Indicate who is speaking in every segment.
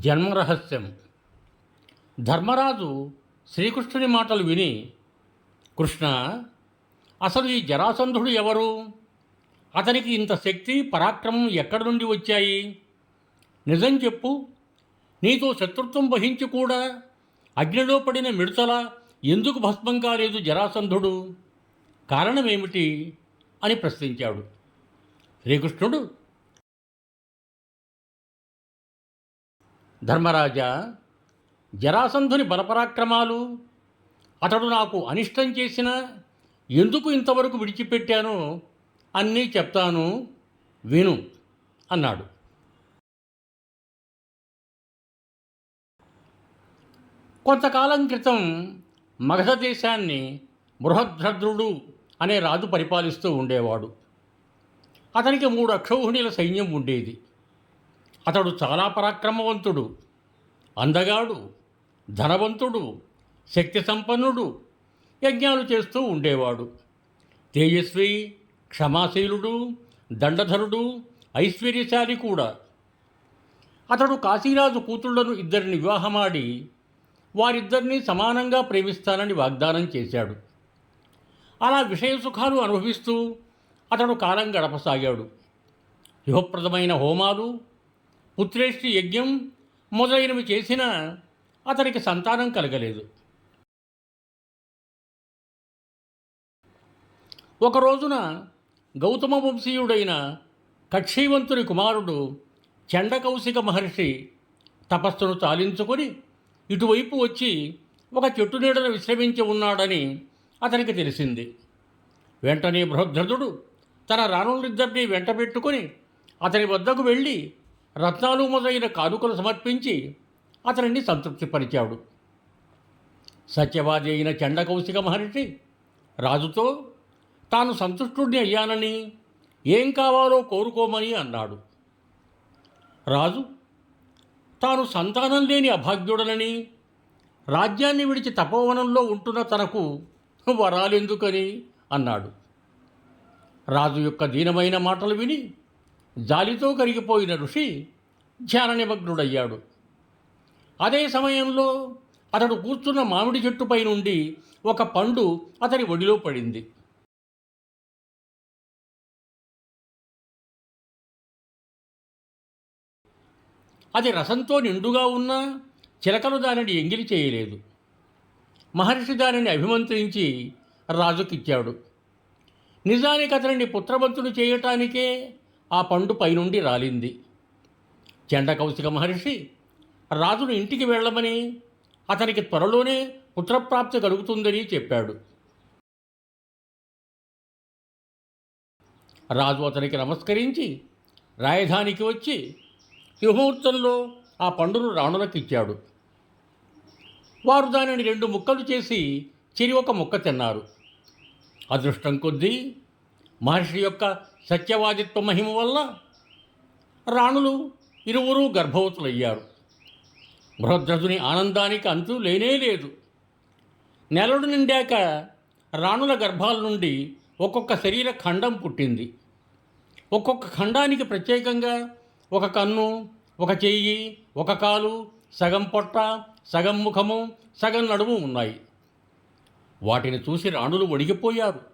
Speaker 1: జన్మరహస్యం. ధర్మరాజు శ్రీకృష్ణుని మాటలు విని కృష్ణ అసలు ఈ జరాసంధుడు ఎవరు? అతనికి ఇంత శక్తి పరాక్రమం ఎక్కడి నుండి వచ్చాయి? నిజం చెప్పు. నీతో శత్రుత్వం వహించి కూడా అగ్నిలో పడిన మిడతల ఎందుకు భస్మం కాలేదు జరాసంధుడు? కారణమేమిటి? అని ప్రశ్నించాడు. శ్రీకృష్ణుడు ధర్మరాజా జరాసంధుని బలపరాక్రమాలు అతడు నాకు అనిష్టం చేసిన ఎందుకు ఇంతవరకు విడిచిపెట్టానో అన్నీ చెప్తాను విను అన్నాడు. కొంతకాలం క్రితం మగధ దేశాన్ని బృహద్రద్రుడు అనే రాజు పరిపాలిస్తూ ఉండేవాడు. అతనికి మూడు అక్షౌహిణీల సైన్యం ఉండేది. అతడు చాలా పరాక్రమవంతుడు అందగాడు ధనవంతుడు శక్తి సంపన్నుడు యజ్ఞాలు చేస్తూ ఉండేవాడు. తేజస్వి క్షమాశీలుడు దండధరుడు ఐశ్వర్యశాలి కూడా. అతడు కాశీరాజు కూతుళ్ళను ఇద్దరిని వివాహమాడి వారిద్దరినీ సమానంగా ప్రేమిస్తానని వాగ్దానం చేశాడు. అలా విషయ సుఖాలు అనుభవిస్తూ అతడు కాలం గడపసాగాడు. యుహప్రదమైన హోమాలు పుత్రేష్టి యజ్ఞం మొదలైనవి చేసినా అతనికి సంతానం కలగలేదు. ఒక రోజున గౌతమ వంశీయుడైన కక్షీవంతుని కుమారుడు చండకౌశిక మహర్షి తపస్సును తాలించుకొని ఇటువైపు వచ్చి ఒక చెట్టు నీడను విశ్రమించి ఉన్నాడని అతనికి తెలిసింది. వెంటనే బృహద్రథుడు తన రాణులిద్దరినీ వెంట పెట్టుకొని అతని వద్దకు వెళ్ళి రత్నాలు మొదలైన కానుకలు సమర్పించి అతనిని సంతృప్తిపరిచాడు. సత్యవాది అయిన చండకౌశిక మహర్షి రాజుతో తాను సంతుష్టుడిని అయ్యానని ఏం కావాలో కోరుకోమని అన్నాడు. రాజు తాను సంతానం లేని అభాగ్యుడనని రాజ్యాన్ని విడిచి తపోవనంలో ఉంటున్న తనకు వరాలెందుకని? అన్నాడు. రాజు యొక్క దీనమైన మాటలు విని జాలితో కరిగిపోయిన ఋషి ధ్యాన నిమగ్నుడయ్యాడు అదే సమయంలో అతడు కూర్చున్న మామిడి చెట్టుపై నుండి ఒక పండు అతని ఒడిలో పడింది. అది రసంతో నిండుగా ఉన్నా చిలకలు దానిని ఎంగిలి చేయలేదు. మహర్షి దానిని అభిమంత్రించి రాజుకిచ్చాడు. నిజానికి అతనిని పుత్రవంతుడు చేయటానికే ఆ పండు పైనుండి రాలింది. చండకౌశిక మహర్షి రాజును ఇంటికి వెళ్ళమని అతనికి త్వరలోనే పుత్రప్రాప్తి కలుగుతుందని చెప్పాడు. రాజు అతనికి నమస్కరించి రాజధానికి వచ్చి శుభముహూర్తంలో ఆ పండును రాణులకు ఇచ్చాడు. వారు దానిని రెండు ముక్కలు చేసి చిరి ఒక ముక్క తిన్నారు. అదృష్టం కొద్దీ మహర్షి యొక్క సత్యవాదిత్వ మహిమ వల్ల రాణులు ఇరువురు గర్భవతులయ్యారు. బృహద్రథుని ఆనందానికి అంతు లేనే లేదు. నెలడు నిండాక రాణుల గర్భాల నుండి ఒక్కొక్క శరీర ఖండం పుట్టింది. ఒక్కొక్క ఖండానికి ప్రత్యేకంగా ఒక కన్ను ఒక చెయ్యి ఒక కాలు సగం పొట్ట సగం ముఖము సగం నడుము ఉన్నాయి. వాటిని చూసి రాణులు వణిగిపోయారు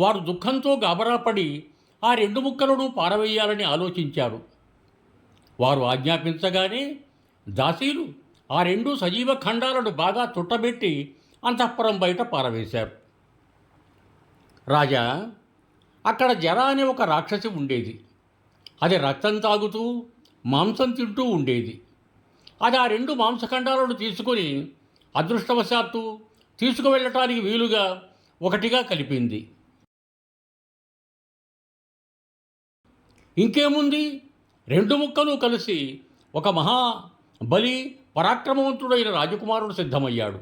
Speaker 1: వారు దుఃఖంతో గాబరాపడి ఆ రెండు ముక్కలను పారవేయాలని ఆలోచించారు. వారు ఆజ్ఞాపించగానే దాసీలు ఆ రెండు సజీవ ఖండాలను బాగా చుట్టబెట్టి అంతఃపురం బయట పారవేశారు. రాజా అక్కడ జర అనే ఒక రాక్షసి ఉండేది. అది రక్తం తాగుతూ మాంసం తింటూ ఉండేది. అది ఆ రెండు మాంసఖండాలను తీసుకొని అదృష్టవశాత్తు తీసుకువెళ్ళటానికి వీలుగా ఒకటిగా కలిపింది. ఇంకేముంది? రెండు ముక్కలు కలిసి ఒక మహా బలి పరాక్రమవంతుడైన రాజకుమారుడు సిద్ధమయ్యాడు.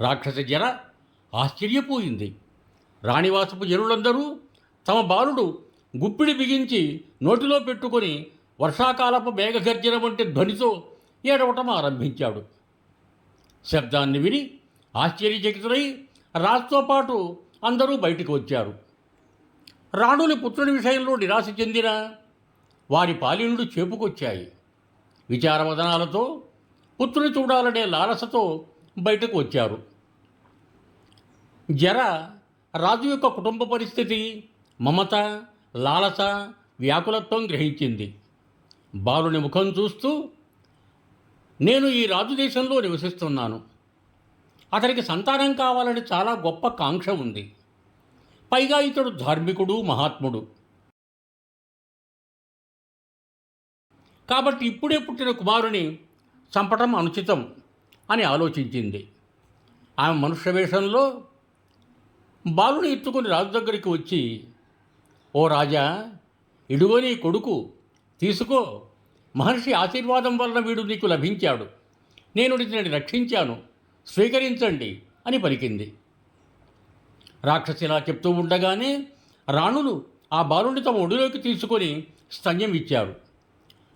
Speaker 1: రాక్షస జర ఆశ్చర్యపోయింది. రాణివాసపు జనులందరూ తమ బాలుడు గుప్పిడి బిగించి నోటిలో పెట్టుకొని వర్షాకాలపు మేఘగర్జన వంటి ధ్వనితో ఏడవటం ఆరంభించాడు. శబ్దాన్ని విని ఆశ్చర్యచకితులై రాజుతో పాటు అందరూ బయటికి వచ్చారు. రాణుని పుత్రుని విషయంలో నిరాశ చెందిన వారి పాలినుడు చేపుకొచ్చాయి. విచారవదనాలతో పుత్రుని చూడాలనే లాలసతో బయటకు వచ్చారు. జర రాజు యొక్క కుటుంబ పరిస్థితి మమత లాలస వ్యాకులత్వం గ్రహించింది. బాలుని ముఖం చూస్తూ నేను ఈ రాజు దేశంలో నివసిస్తున్నాను. అతనికి సంతానం కావాలని చాలా గొప్ప కాంక్ష ఉంది. పైగా ఇతడు ధార్మికుడు మహాత్ముడు. కాబట్టి ఇప్పుడే పుట్టిన కుమారుని చంపటం అనుచితం అని ఆలోచించింది. ఆమె మనుష్య వేషంలో బాలుని ఎత్తుకుని రాజు దగ్గరికి వచ్చి ఓ రాజా ఇడుగో నీ కొడుకు తీసుకో. మహర్షి ఆశీర్వాదం వలన వీడు నీకు లభించాడు. నేను ఇతనిని రక్షించాను. స్వీకరించండి అని పలికింది. రాక్షసిలా చెప్తూ ఉండగానే రాణులు ఆ బాలుని తమ ఒడిలోకి తీసుకొని స్తన్యం ఇచ్చారు.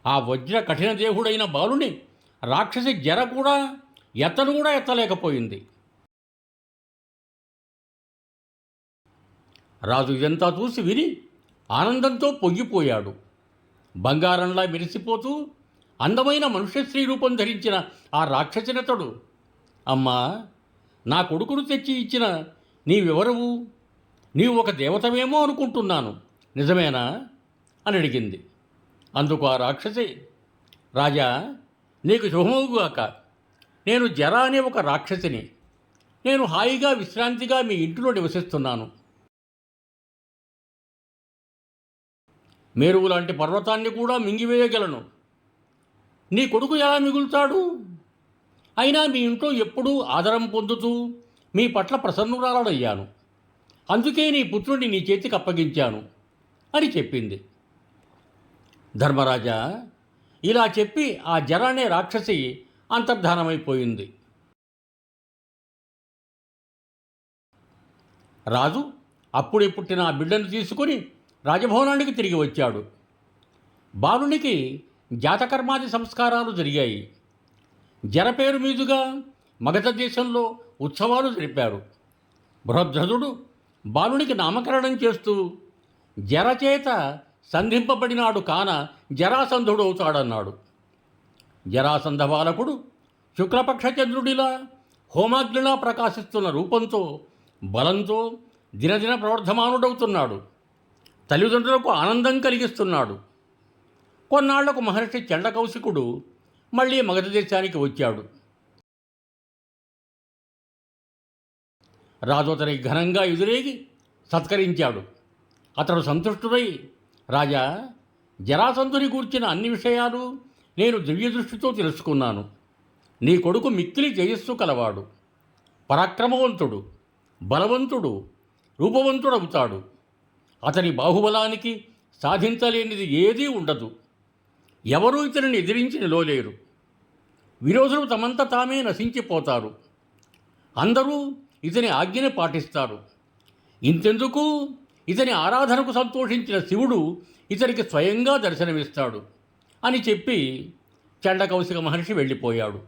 Speaker 1: ఆ వజ్ర కఠిన దేహుడైన బాలుని రాక్షసి జర కూడా ఎత్తను కూడా ఎత్తలేకపోయింది. రాజు ఇదంతా చూసి విని ఆనందంతో పొంగిపోయాడు. బంగారంలా మెరిసిపోతూ అందమైన మనుష్య స్త్రీ రూపం ధరించిన ఆ రాక్షసినతడు అమ్మా నా కొడుకును తెచ్చి ఇచ్చిన నీవెవరవు? నీవు ఒక దేవతవేమో అనుకుంటున్నాను. నిజమేనా? అని అడిగింది. అందుకు ఆ రాక్షసి రాజా నీకు శుభమవుగాక నేను జర అనే ఒక రాక్షసిని. నేను హాయిగా విశ్రాంతిగా మీ ఇంటిలో నివసిస్తున్నాను. మేరువు లాంటి పర్వతాన్ని కూడా మింగివేయగలను. నీ కొడుకు ఎలా మిగులుతాడు? అయినా మీ ఇంట్లో ఎప్పుడూ ఆదరం పొందుతూ మీ పట్ల ప్రసన్నురాలయ్యాను అందుకే నీ పుత్రుడిని నీ చేతికి అప్పగించాను అని చెప్పింది. ధర్మరాజా ఇలా చెప్పి ఆ జర అనే రాక్షసి అంతర్ధానమైపోయింది. రాజు అప్పుడే పుట్టిన ఆ బిడ్డను తీసుకుని రాజభవనానికి తిరిగి వచ్చాడు. బాలునికి జాతకర్మాది సంస్కారాలు జరిగాయి. జర పేరు మీదుగా మగధ దేశంలో ఉత్సవాలు జరిపారు. బృహద్రదుడు బాలునికి నామకరణం చేస్తూ జరచేత సంధింపబడినాడు కాన జరాసంధుడవుతాడన్నాడు జరాసంధ బాలకుడు శుక్లపక్ష చంద్రుడిలా హోమాగ్నిలా ప్రకాశిస్తున్న రూపంతో బలంతో దినదిన ప్రవర్ధమానుడవుతున్నాడు. తల్లిదండ్రులకు ఆనందం కలిగిస్తున్నాడు. కొన్నాళ్ళకు మహర్షి చండకౌశికుడు మళ్ళీ మగధ దేశానికి వచ్చాడు. రాజు అతనికి ఘనంగా ఎదురేగి సత్కరించాడు. అతడు సంతుష్టుడై రాజా జరాసంధుని గూర్చిన అన్ని విషయాలు నేను దివ్య దృష్టితో తెలుసుకున్నాను. నీ కొడుకు మిక్కిలి జయస్సు కలవాడు. పరాక్రమవంతుడు బలవంతుడు రూపవంతుడవుతాడు. అతని బాహుబలానికి సాధించలేనిది ఏదీ ఉండదు. ఎవరూ ఇతనిని ఎదిరించి నిలవలేరు. విరోధులు తమంత తామే నశించిపోతారు. అందరూ ఇతని ఆజ్ఞని పాటిస్తారు ఇంతెందుకు? ఇతని ఆరాధనకు సంతోషించిన శివుడు ఇతనికి స్వయంగా దర్శనమిస్తాడు అని చెప్పి చండకౌశిక మహర్షి వెళ్ళిపోయాడు.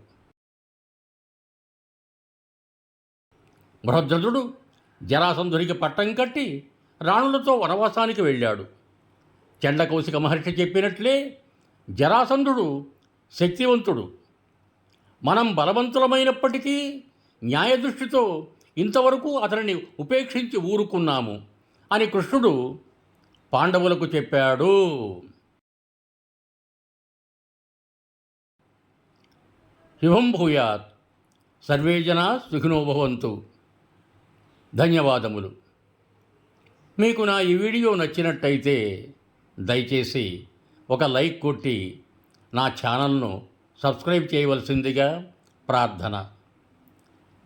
Speaker 1: బృహద్రథుడు జరాసంధునికి పట్టం కట్టి రాణులతో వనవాసానికి వెళ్ళాడు. చండకౌశిక మహర్షి చెప్పినట్లే జరాసంధుడు శక్తివంతుడు. మనం బలవంతులమైనప్పటికీ న్యాయదృష్టితో ఇంతవరకు అతనిని ఉపేక్షించి ఊరుకున్నాము అని కృష్ణుడు పాండవులకు చెప్పాడు. శుభం భూయాత్. సర్వే జనా ధన్యవాదములు. మీకు నా ఈ వీడియో నచ్చినట్టయితే దయచేసి ఒక లైక్ కొట్టి నా ఛానల్ను సబ్స్క్రైబ్ చేయవలసిందిగా ప్రార్థన.